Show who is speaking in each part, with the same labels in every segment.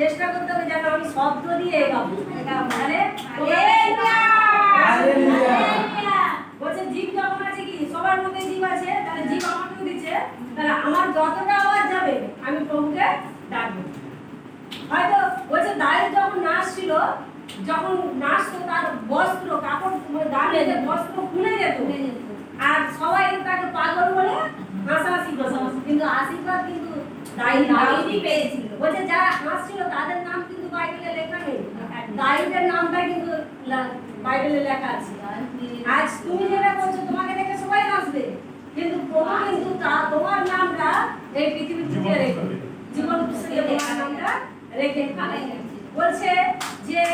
Speaker 1: চেষ্টা করতে হবে যেন আমি শব্দ দিয়ে এগাবো। তাহলে বলছে জীব যখন আছে কি? সবার মধ্যে জীব আছে তাহলে জীব আমাকেও দিচ্ছে। তাহলে আমার যতটা আওয়াজ যাবে আমি প্রভুকে ডাকবো। হয়তো বলছে দায়ের যখন নাচ ছিল যখন নাচতো তার বস্ত্র কাপড় দাঁড়িয়ে যে বস্ত্র খুলে যেত। আর সবাই তাকে পাগল বলে হাসাহাসি করতো। কিন্তু আশীর্বাদ কিন্তু দায়ী দায়ী পেয়েছিল বলছে যারা হাসছিল তাদের নাম কিন্তু বাইবেলে লেখা নেই। দায়ীদের নামটা কিন্তু বাইবেলে লেখা আছে। আজ তুমি যেটা করছ তোমাকে দেখে সবাই হাসবে। কিন্তু প্রভু কিন্তু তা- তোমার নামটা এই পৃথিবী থেকে রেখে জীবন পুস্তকে তোমার নামটা রেখে। বলছে যে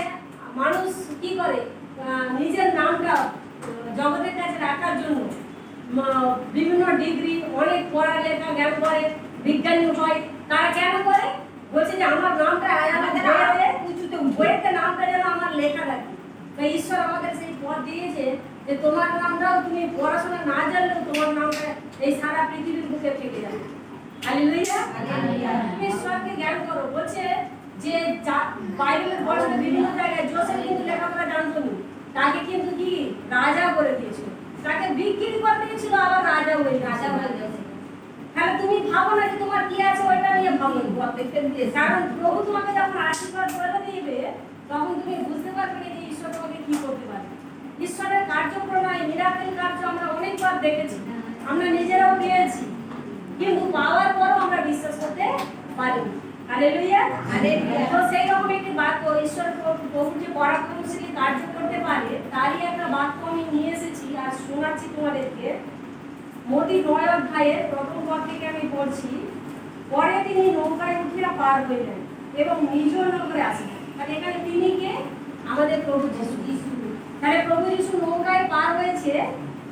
Speaker 1: মানুষ কি করে? নিজের নামটা জগতের কাছে রাখার জন্য বিভিন্ন ডিগ্রি অনেক পড়ালেখা জ্ঞান করে বিজ্ঞানী হয়। তারা কেন করে? বলছে যে আমার নামটা বইয়েতে উঁচুতে বইয়েতে নামটা যেন আমার লেখা থাকে। তাই ঈশ্বর আমাদের সেই পথ দিয়েছে যে তোমার নামটাও তুমি পড়াশোনা না জানলেও তোমার নামটা এই সারা পৃথিবীর বুকে থেকে যাবে। তুমি ঈশ্বরকে জ্ঞান করো। বলছে যে বাইবেলের বড়দের বিভিন্ন জায়গায় জোসেফ কিন্তু লেখাপড়া জানতো না। তাকে কিন্তু কি? রাজা করে দিয়েছিল। তাকে বিক্রি করে দিয়েছিল আবার রাজা হয়ে রাজা হয়ে তাহলে তুমি ভাবো না যে তোমার কি আছে ওইটা নিয়ে ভাবো। কারণ প্রভু তোমাকে যখন আশীর্বাদ করে দিবে তখন তুমি বুঝতে পারবে যে ঈশ্বর তোমাকে কি করতে পারে। ঈশ্বরের কার্যক্রমায় মিরাকেল কার্য আমরা অনেকবার দেখেছি। আমরা নিজেরাও পেয়েছি কিন্তু পাওয়ার পরও আমরা বিশ্বাস করতে পারিনি। হালেলুয়া তো সেই রকম একটি বাক্য ঈশ্বর প্রভু- প্রভু যে পরাক্রমশালী কার্য করতে পারে তারই একটা বাক্য আমি নিয়ে এসেছি আর শোনাচ্ছি তোমাদেরকে। মোদি নয় অধ্যায়ের প্রথম পদ থেকে আমি পড়ছি পরে তিনি নৌকায় উঠিয়া পার হইলেন এবং নিজ নগরে আসলেন। আর এখানে তিনি কে? আমাদের প্রভু যিশু। তাহলে প্রভু যিশু নৌকায় পার হয়েছে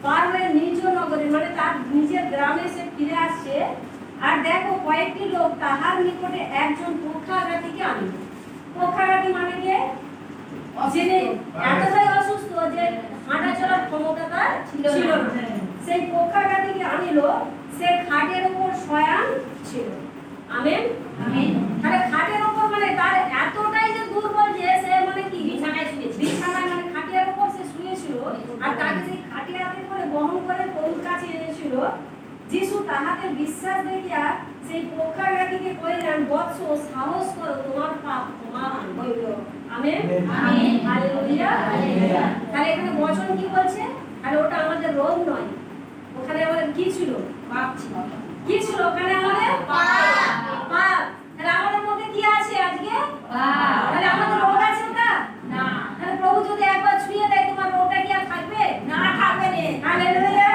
Speaker 1: পার হয়ে নিজ নগরে মানে তার নিজের গ্রামে সে ফিরে আসছে। আর দেখো কয়েকটি লোক তাহার নিকটে একজন পক্ষাঘাতীকে আনল। পক্ষাঘাতী মানে কে? এতটাই অসুস্থ যে হাঁটা চলার ক্ষমতা তার ছিল না। সেই পক্ষাঘাতীকে আনিল সে খাটের উপর শয়ান ছিল। আমেন? তাহলে খাটের উপর মানে তার এতটাই যে দুর্বল যে সে মানে কি? বিছানায় শুয়েছে বিছানায় মানে খাটিয়ার উপর সে শুয়েছিল আর তাকে সেই খাটিয়াতে করে বহন করে প্রভুর কাছে এনেছিল যিশু তাহাকে বিশ্বাস দেখিয়া সেই পক্ষাঘাতীকে কইলেন বৎস সাহস করো তোমার পাপ তোমার হইল। আমেন?
Speaker 2: আমেন।
Speaker 1: হালেলুয়া। তাহলে এখানে বচন কি বলছে? আর ওটা আমাদের রোগ নয়। ওখানে আমাদের কি ছিল? কি ছিল ওখানে আমাদের?
Speaker 2: পাপ।
Speaker 1: পাপ। তাহলে আমাদের মধ্যে কি আছে আজকে? তাহলে আমাদের রোগ আছে ওটা তাহলে প্রভু যদি একবার ছুঁয়ে দেয় তোমার রোগটা কি আর থাকবে হালেলুয়া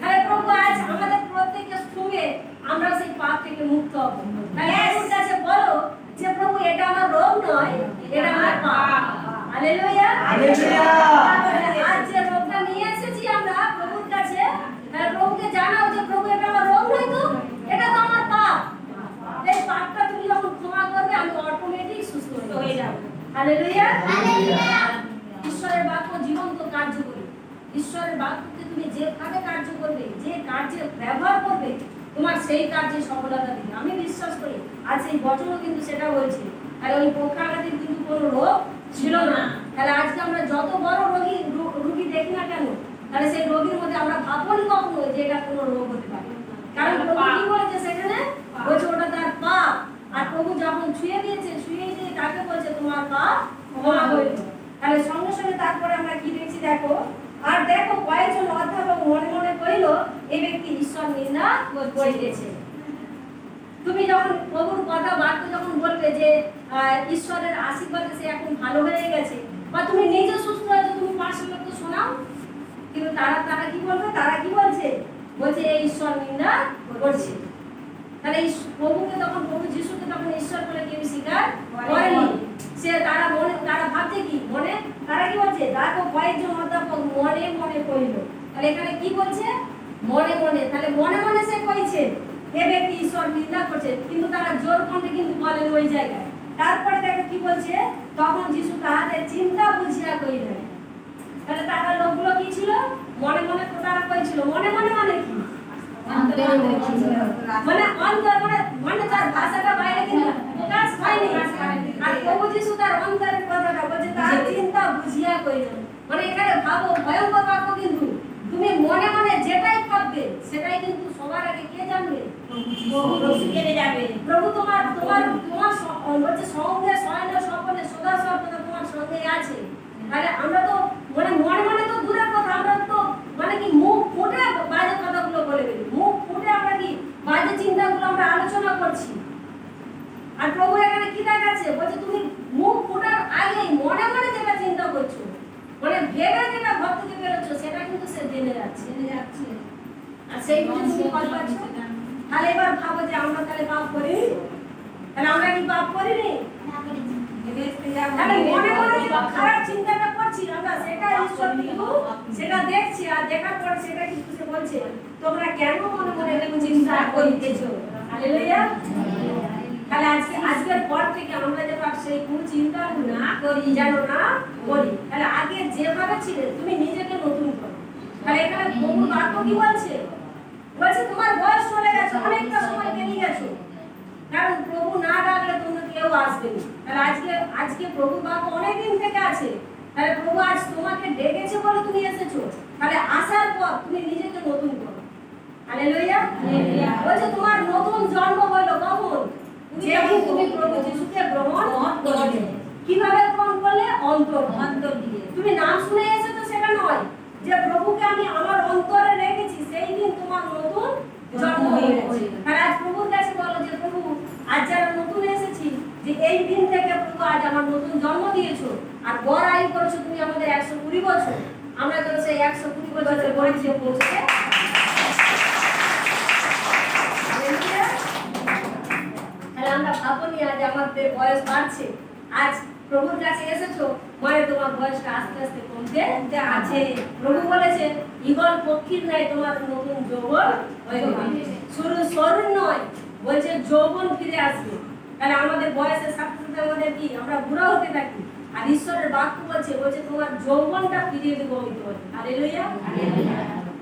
Speaker 1: তাহলে প্রভু আজ আমাদের প্রত্যেককে ছুঁয়ে আমরা সেই পাপ থেকে মুক্ত হব তাহলে প্রভুর কাছে বলো যে প্রভু এটা আমার রোগ নয় এটা আমার পাপ হালেলুয়া
Speaker 2: হালেলুয়া।
Speaker 1: আজ যে রোগটা নিয়ে এসেছি আমরা প্রভুর কাছে তাহলে প্রভুকে জানাও যে প্রভু এটা আমার রোগ নয় তো এটা তো আমার পাপ এই পাপটা তুমি যখন ক্ষমা করবে আমি অটোমেটিক সুস্থ হয়ে যাব হালেলুয়া ঈশ্বরের বাক্য জীবন্ত কার্যকরী ঈশ্বরের বাক্যকে তুমি যেভাবে কার্য করবে যে কার্যে ব্যবহার করবে তোমার সেই কার্যে সফলতা দিবে। আমি বিশ্বাস করি আর সেই বচনও কিন্তু সেটা বলছে। আর ওই পক্ষাঘাতের কিন্তু কোনো রোগ ছিল না। তাহলে আজকে আমরা যত বড় রোগী রোগী দেখি না কেন তাহলে সেই রোগীর মধ্যে আমরা ভাবনি কখনো যে এটা কোনো রোগ হতে পারে। কারণ প্রভু কি বলেছে সেখানে? বলছে ওটা তার পাপ। আর প্রভু যখন ছুঁয়ে দিয়েছে ছুঁয়ে দিয়ে তাকে বলছে তোমার পাপ ক্ষমা হইল তাহলে সঙ্গে সঙ্গে তারপরে আমরা কি দেখছি দেখো আর দেখো কয়েকজন অধ্যাপক মনে মনে কইল এই ব্যক্তি ঈশ্বর নিন্দা করিতেছে। তুমি যখন প্রভুর কথা বাক্য যখন বলবে যে ঈশ্বরের আশীর্বাদে সে এখন ভালো হয়ে গেছে বা তুমি নিজে সুস্থ হয়েছে তুমি পাশের লোককে শোনাও কিন্তু তারা তারা কি বলবে? তারা কি বলছে? বলছে এই ঈশ্বর নিন্দা করছে। তাহলে এই প্রভুকে তখন প্রভু যিশুকে তখন ঈশ্বর বলে কেউ স্বীকার করেনি। সে তারা মনে তারা ভাবছে কি? মনে তারা কি বলছে? দেখো কয়েকজন মনে মনে কইল। তাহলে এখানে কি বলছে? মনে মনে। তাহলে মনে মনে সে কইছে হে ব্যক্তি ঈশ্বর নিন্দা করছে। কিন্তু তারা জোর কণ্ঠে কিন্তু বলেন ওই জায়গায়। তারপরে দেখো কি বলছে? তখন যিশু তাহাদের চিন্তা বুঝিয়া কইলেন। তাহলে তারা লোকগুলো কি ছিল? মনে মনে তারা কইছিল মনে মনে মানে কি? মানে অন্তর মানে মানে তার ভাষাটা বাইরে কিন্তু প্রকাশ হয়নি। আর প্রভু যিশু তার অন্তরের কথাটা বলছে তার চিন্তা বুঝিয়া কইলেন। মানে ভাবো ভয়ঙ্কর বাক্য কিন্তু। তুমি মনে মনে যেটাই ভাববে সেটাই কিন্তু সবার আগে কে জানবে?
Speaker 2: প্রভু যাবে
Speaker 1: প্রভু তোমার তোমার তোমার হচ্ছে সঙ্গে সয়ন সকলে সদা সর্বদা তোমার সঙ্গে আছে। তাহলে আমরা তো মানে মনে মনে তো দূরের কথা আমরা তো মানে কি মুখ ফুটে বাজে কথাগুলো বলে বেরি মুখ ফুটে আমরা কি বাজে চিন্তাগুলো আমরা আলোচনা করছি আর প্রভু এখানে কি দেখাচ্ছে বলছে তুমি মুখ ফোটার আগেই মনে মনে যেটা চিন্তা করছ মানে ভেবে যেটা ঘর থেকে বেরোচ্ছো সেটা কিন্তু সে জেনে যাচ্ছে
Speaker 2: জেনে যাচ্ছে
Speaker 1: আর সেই বুঝে তুমি পাচ্ছ? তাহলে এবার ভাবো যে আমরা তাহলে পাপ করিনি তাহলে আমরা কি পাপ করিনি? খারাপ চিন্তাটা করছি। আমরা সেটা ঈশ্বর কিন্তু সেটা দেখছি আর দেখার পর সেটা কিন্তু সে বলছে তোমরা কেন মনে মনে এরকম চিন্তা করিতেছো? তাহলে আজকে আজকের পর থেকে আমরা যেন সেই কোন চিন্তা না করি যেন না করি। তাহলে আগে যেভাবে ছিলে তুমি নিজেকে নতুন করো। তাহলে এখানে বাক্য কি বলছে? বলছে তোমার বয়স চলে গেছে অনেকটা সময় পেরিয়ে গেছো। কারণ প্রভু না ডাকলে তোমরা কেউ আসবে না। তাহলে আজকে আজকে প্রভু বাক্য অনেকদিন থেকে আছে। তাহলে প্রভু আজ তোমাকে ডেকেছে বলে তুমি এসেছ। তাহলে আসার পর তুমি নিজেকে নতুন করো। হালেলুয়া। বলছে তোমার নতুন জন্ম হলো কখন? যেদিন তুমি প্রভু যিশুকে গ্রহণ করলে কীভাবে গ্রহণ করলে? অন্তর
Speaker 2: অন্তর দিয়ে।
Speaker 1: তুমি নাম শুনে এসেছ সেটা নয়। যে প্রভুকে আমি আমার অন্তরে রেখেছি সেই দিন তোমার নতুন জন্ম হয়ে আর আজ প্রভুর কাছে বলো যে, প্রভু, আজ যারা নতুন এসেছি, যে এই দিন থেকে প্রভু আজ আমার নতুন জন্ম দিয়েছ, আর বড় আয়ু করেছ তুমি আমাদের একশো কুড়ি বছর। আমরা যেন সেই একশো কুড়ি বছরের পরিচয় পৌঁছতে আমরা ভাবনি আজ আমাদের বয়স বাড়ছে। আজ প্রভুর কাছে এসেছ? মানে তোমার বয়সটা আস্তে আস্তে কমতে আছে। প্রভু বলেছে ইগল পক্ষীর নাই তোমার নতুন যৌবন যাবে শুরু শরীর নয়, বলছে যৌবন ফিরে আসবে। তাহলে আমাদের বয়সের সাথে আমাদের কি? আমরা বুড়া হতে থাকি। আর ঈশ্বরের বাক্য বলছে বলছে তোমার যৌবনটা ফিরিয়ে দেবো আমি তোমাকে। হালেলুয়া।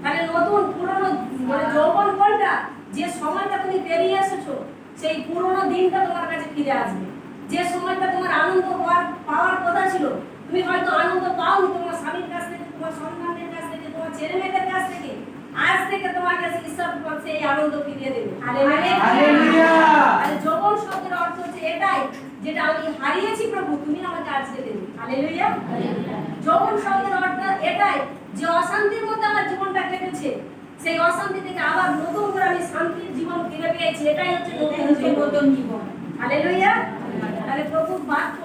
Speaker 1: তাহলে নতুন পুরনো মানে যৌবন কোনটা যে সময়টা তুমি পেরিয়ে এসেছ, সেই পুরনো দিনটা তোমার কাছে ফিরে আসবে। যে সময়টা তোমার আনন্দ হওয়ার পাওয়ার কথা ছিল তুমি হয়তো আনন্দ পাওনি তোমার স্বামীর কাছ থেকে তোমার সন্তানের কাছ থেকে তোমার ছেলে মেয়েদের কাছ থেকে। আজ থেকে তোমার কাছে ঈশ্বর সেই আনন্দ ফিরিয়ে দেবে। যৌবন শব্দের অর্থ হচ্ছে এটাই যেটা আমি হারিয়েছি প্রভু তুমি আমাকে আজকে দেবে হালেলুয়া যৌবন শব্দের অর্থ এটাই যে অশান্তির মধ্যে আমার জীবনটা কেটেছে সেই অশান্তি থেকে আবার নতুন করে আমি শান্তির জীবন ফিরে পেয়েছি এটাই হচ্ছে নতুন জীবন। হালেলুয়া তাহলে প্রভু বাক্য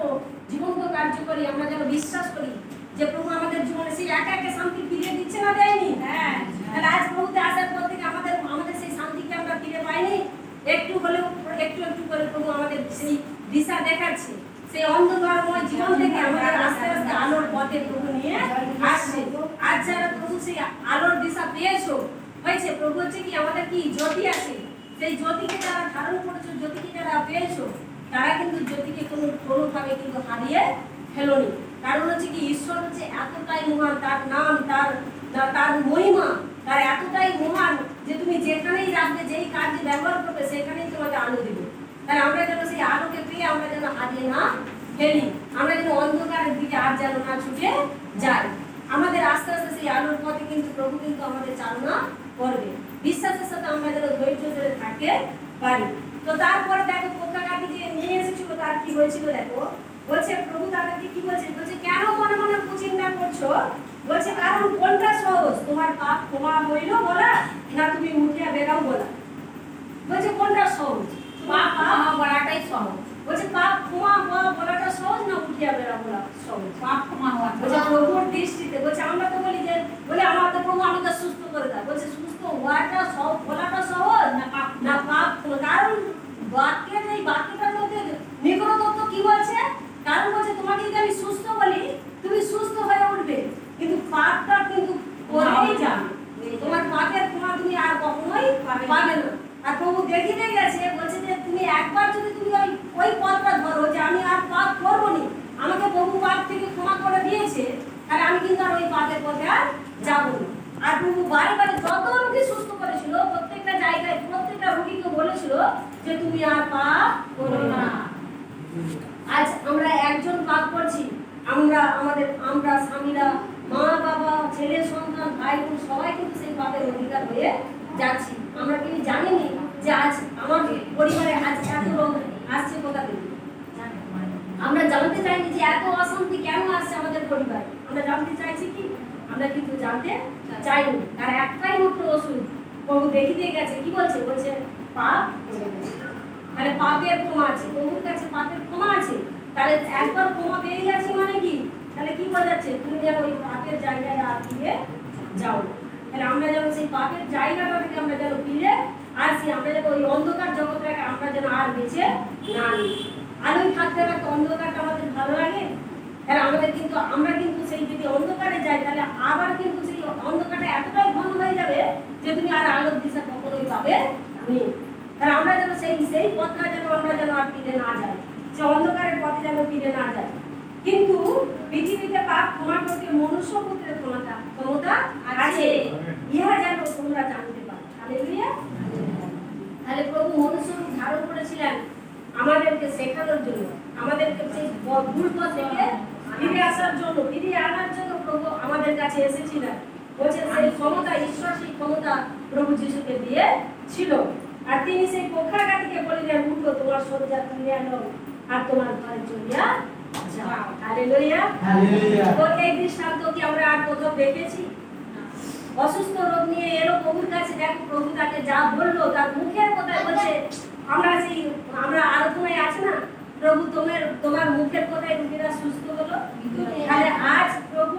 Speaker 1: জীবন্ত কার্যকরী আমরা যেন বিশ্বাস করি যে প্রভু আমাদের জীবনে সেই একা একা শান্তি ফিরিয়ে দিচ্ছে না দেয়নি?
Speaker 2: হ্যাঁ।
Speaker 1: আজ প্রভুতে আসার পর থেকে আমাদের আমাদের সেই শান্তিকে আমরা ফিরে পাইনি। একটু হলেও, একটু একটু করে প্রভু আমাদের সেই দিশা দেখাচ্ছে। সেই অন্ধকারময় জীবন থেকে আমাদের আস্তে আস্তে আলোর পথে প্রভু নিয়ে আসছে। আজ যারা প্রভু সেই আলোর দিশা পেয়েছ, হয়েছে, প্রভু হচ্ছে কি, আমাদের কি জ্যোতি আছে? সেই জ্যোতিকে যারা ধারণ করেছ, জ্যোতিকে যারা পেয়েছ তারা কিন্তু জ্যোতিকে কোনো কোনোভাবে কিন্তু হারিয়ে ফেলোনি। কারণ হচ্ছে কি, ঈশ্বর হচ্ছে এতটাই মহান, তার নাম, তার, তার- মহিমা, তার এতটাই মহান যে তুমি যেখানেই রাখবে যেই কাজে ব্যবহার করবে, সেখানেই তোমাকে আলো দিবে। তাই আমরা যেন সেই আলোকে পেয়ে আমরা যেন হারিয়ে না ফেলি, আমরা যেন অন্ধকারের দিকে আর যেন না ছুটে যাই। আমাদের আস্তে আস্তে সেই আলোর পথে কিন্তু প্রভু কিন্তু আমাদের চালনা করবে। বিশ্বাসের সাথে আমরা যেন ধৈর্য ধরে থাকতে পারি। তো তারপরে দেখো পক্ষাঘাতী যে নিয়ে এসেছিল তার কি হয়েছিল দেখো? বলছে প্রভু তাদেরকে কি বলছে? বলছে কেন মনে মনে কুচিন্তা করছ? বলছে কারণ কোনটা সহজ? তোমার পাপ ক্ষমা হইল বলা না তুমি উঠিয়া বেরাও বলা? বলছে কোনটা সহজ?
Speaker 2: পাপ ক্ষমা বলাটাই সহজ।
Speaker 1: বলছে পাপ ক্ষমা হওয়া বলাটা সহজ না উঠিয়া বেরা বলা সহজ?
Speaker 2: পাপ ক্ষমা হওয়া
Speaker 1: বলছে প্রভুর দৃষ্টিতে। বলছে আমরা তো বলি বলে আমাদের প্রভু আমাদের সুস্থ করে দেয়। বলছে সুস্থ হওয়াটা সহ বলাটা সহজ?
Speaker 2: না পাপ
Speaker 1: না পাপ কারণ বাক্যের এই বাক্যটার মধ্যে নিকটতত্ত্ব কি বলছে? কারণ বলছে তোমাকে যদি আমি সুস্থ বলি তুমি সুস্থ হয়ে উঠবে। কিন্তু পাপটা কিন্তু করেই যাবে। তোমার পাপের ক্ষমা তুমি আর কখনোই
Speaker 2: পাবে না।
Speaker 1: আর প্রভু দেখিয়ে গেছে বলছে যে তুমি একবার যদি তুমি ওই ওই পথটা ধরো যে আমি আর পাপ করব নি আমাকে প্রভু পাপ থেকে ক্ষমা করে দিয়েছে তাহলে আমি কিন্তু আর ওই পাপের পথে আর যাব। আর প্রভু বারে বারে যত রোগী সুস্থ করেছিল, প্রত্যেকটা জায়গায় প্রত্যেকটা রোগীকে বলেছিল যে তুমি আর পাপ করো না। আজ আমরা একজন পাপ করছি। আমরা, আমাদের, আমরা স্বামীরা, মা, বাবা, ছেলে, সন্তান, ভাই, বোন, সবাই কিন্তু সেই পাপের অধিকার হয়ে যাচ্ছি। আমরা কিন্তু জানিনি যে আজ আমার পরিবারে আজ এত লোক আসছে কোথা থেকে। আমরা জানতে চাইনি যে এত অশান্তি কেন আসছে আমাদের পরিবারে। আমরা জানতে চাইছি কি? আমরা কিন্তু জানতে চাইনি। আর একটাই মাত্র ওষুধ, প্রভু দেখিয়ে দিয়ে গেছে। কি বলছে? বলছে, পাপ। তাহলে পাপের ক্ষমা আছে। প্রভুর কাছে পাপের ক্ষমা আছে। তাহলে একবার ক্ষমা পেয়ে গেছে মানে কি? তাহলে কি বোঝাচ্ছে তুমি যেন ওই পাপের জায়গায় আর ফিরে যাও তাহলে আমরা যেন সেই পাপের জায়গাটা থেকে আমরা যেন ফিরে আসি। আমরা যেন ওই অন্ধকার জগৎটাকে আমরা যেন আর বেঁচে না নিই। আলোয় থাকতে থাকতে অন্ধকারটা আমাদের ভালো লাগে? তাহলে আমাদের কিন্তু আমরা কিন্তু সেই যদি অন্ধকারে যাই তাহলে আবার কিন্তু সেই অন্ধকারটা এতটাই ঘন হয়ে যাবে যে তুমি আর আলোর দিশা কখনোই পাবে নেই। তাহলে আমরা যেন সেই সেই পথটা যেন আমরা যেন আর ফিরে না যাই যে অন্ধকারের পথে যেন ফিরে না যাই। কিন্তু পৃথিবীতে পাপ ক্ষমা করতে মনুষ্য পুত্রের ক্ষমতা ক্ষমতা আছে। ইহা যেন তোমরা জানতে পারো। তাহলে প্রভু মনুষ্য ধারণ করেছিলেন আমাদেরকে শেখানোর জন্য। আমাদেরকে সেই ভুল পথ থেকে ফিরে আসার জন্য ফিরিয়ে আনার জন্য প্রভু আমাদের কাছে এসেছিলেন। বলছে সেই ক্ষমতা ঈশ্বর সেই ক্ষমতা প্রভু যিশুকে দিয়ে ছিল। আর তিনি সেই পক্ষাঘাতীকে বলিলেন উঠো তোমার শয্যা তুলে আনো আর তোমার ঘরে চলিয়া যাও। হালেলুয়া।
Speaker 3: হালেলুয়া।
Speaker 1: তো এই দৃষ্টান্ত কি আমরা আর কোথাও দেখেছি। অসুস্থ রোগ নিয়ে এলো প্রভুর কাছে। দেখো প্রভু তাকে যা বলল তার মুখের কথায় বলছে আমরা সেই আমরা আলোচনায় আছে না। প্রভু তোমার তোমার মুখের কথায় রুগীরা সুস্থ হলো তাহলে আজ প্রভু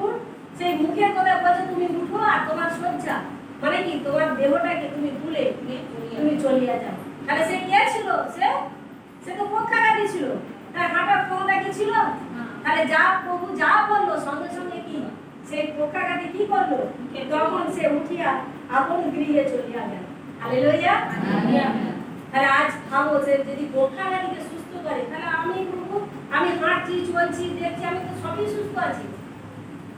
Speaker 1: সেই মুখের কথায় বলছে তুমি উঠো আর তোমার শয্যা মানে কি তোমার দেহটাকে তুমি তুলে তুমি চলিয়া যাও। তাহলে সে কে ছিল? সে? সে তো পক্ষাঘাতী ছিল। তার হাঁটার ক্ষমতা কি ছিল? তাহলে যা প্রভু যা বলল, সঙ্গে সঙ্গে কি? সেই পক্ষাঘাতী কি করল? তখন সে উঠিয়া আপন গৃহে চলিয়া গেল। হালেলুয়া। তাহলে আজ ভাবো যে যদি পক্ষাঘাতীকে সুস্থ করে, তাহলে আমি প্রভু, আমি হাঁটছি, চলছি, দেখছি, আমি তো সবই সুস্থ আছি।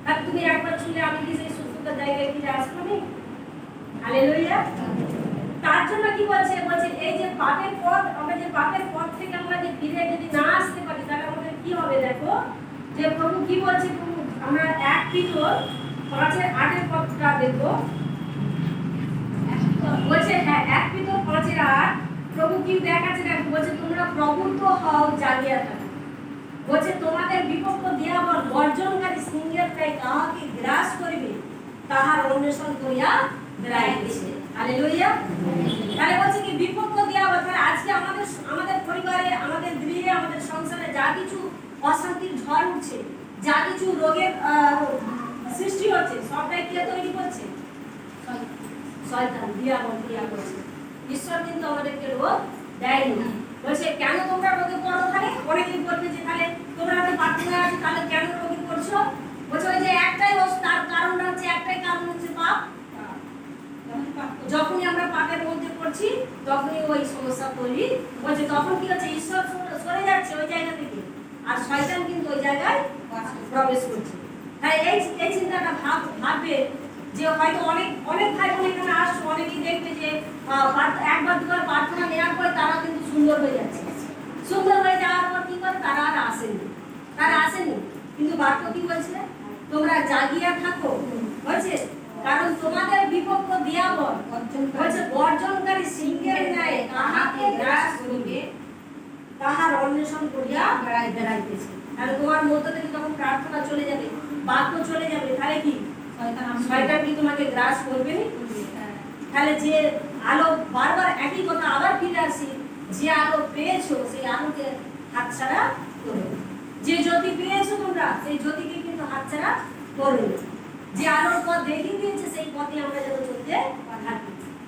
Speaker 1: আর তুমি একবার শুনলে আমি কি সেই সুস্থতার জায়গায় ফিরে আসব নি হালেলুয়া তার জন্য কি বলছে? বলছে, এই যে পাপের পথ, আমরা যে পাপের পথ থেকে আমরা যে ফিরে যদি না আসতে পারি, তাহলে আমাদের কি হবে দেখো? যে প্রভু কি বলছে প্রভু? আমরা এক পিতর, পাঁচের আটের পথটা দেখব বলছে হ্যাঁ এক পিতর, পাঁচের আট। প্রভু কি দেখাচ্ছে দেখো? বলছে, তোমরা প্রবুদ্ধ হও জাগিয়া থাকো বলছে, তোমাদের বিপক্ষ বল বর্জনকারী সিংহের প্রায় কাহাকে গ্রাস করিবে, তাহার অন্বেষণ করিয়া ঝড় উঠছে, যা কিছু রোগের তৈরি ঈশ্বর কিন্তু আমাদেরকে রোগ দেয়নি। বলছে, কেন তোমরা রোগে পড়ো তাহলে? তোমরা তাহলে কেন রোগে পড়ছো? বলছে, ওই যে একটাই তার কারণটা হচ্ছে, একটাই কারণ হচ্ছে পাপ। যখনই আমরা পাপের মধ্যে পড়ছি, তখনই ওই সমস্যা তৈরি বলছে তখন কি হচ্ছে? ঈশ্বর সরে- যাচ্ছে ওই জায়গা থেকে। আর শয়তান কিন্তু ওই জায়গায় প্রবেশ করছে। তাই এই এই চিন্তাটা ভাব ভাববে যে হয়তো অনেক অনেক ভাই বোন এখানে আসছো, অনেকেই দেখবে যে একবার দুবার প্রার্থনা নেওয়ার পরে তারা কিন্তু সুন্দর হয়ে যাচ্ছে। সুন্দর হয়ে যাওয়ার পর কি করে? তারা আর আসেনি। তারা আসেনি। কিন্তু বাক্য কি বলছে? তোমরা জাগিয়া থাকো। বলছে কারণ তোমাদের বিপক্ষ দিয়াবল বলছে, বর্জনকারী সিংহের ন্যায় কাহাকে গ্রাস করিবে, তাহার অন্বেষণ করিয়া বেড়াই বেড়াইতেছে তাহলে তোমার মধ্য থেকে যখন প্রার্থনা চলে যাবে, বাক্য চলে যাবে, তাহলে কি শয়তান কি তোমাকে গ্রাস করবে তাহলে যে আলো বারবার একই কথা আবার ফিরে আসি, যে আলো পেয়েছ, সেই আলোকে হাতছাড়া করো। যে জ্যোতি পেয়েছ তোমরা, সেই জ্যোতিকে কিন্তু হাতছাড়া করো। যে আলোর পথ দেখিয়ে দিয়েছে সেই পথে আমরা যেন চলতে বাধা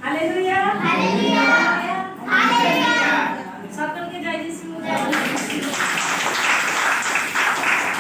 Speaker 1: হালেলুয়া। হালেলুয়া। সকলকে জয় যিশু।